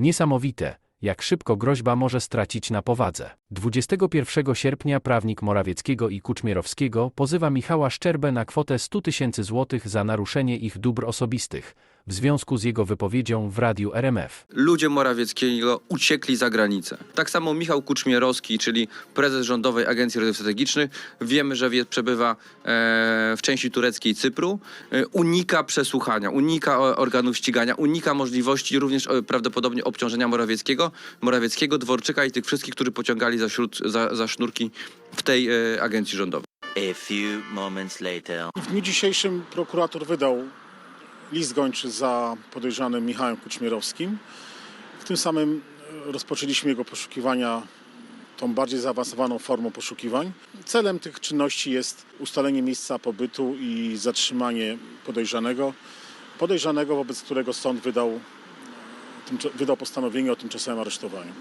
Niesamowite, jak szybko groźba może stracić na powadze. 21 sierpnia prawnik Morawieckiego i Kuczmierowskiego pozywa Michała Szczerbę na kwotę 100 tysięcy złotych za naruszenie ich dóbr osobistych w związku z jego wypowiedzią w radiu RMF. ludzie Morawieckiego uciekli za granicę. Tak samo Michał Kuczmierowski, czyli prezes Rządowej Agencji Rezerw Strategicznych, wiemy, że wie, przebywa e, w części tureckiej Cypru, e, unika przesłuchania, unika organów ścigania, unika możliwości również e, prawdopodobnie obciążenia Morawieckiego, Morawieckiego, Dworczyka i tych wszystkich, którzy pociągali za, śród, za, za sznurki w tej e, agencji rządowej. A few moments later. W dniu dzisiejszym prokurator wydał list gończy za podejrzanym Michałem Kuczmierowskim. W tym samym e, rozpoczęliśmy jego poszukiwania tą bardziej zaawansowaną formą poszukiwań. Celem tych czynności jest ustalenie miejsca pobytu i zatrzymanie podejrzanego. Podejrzanego, wobec którego sąd wydał, tymcza- wydał postanowienie o tymczasowym aresztowaniu.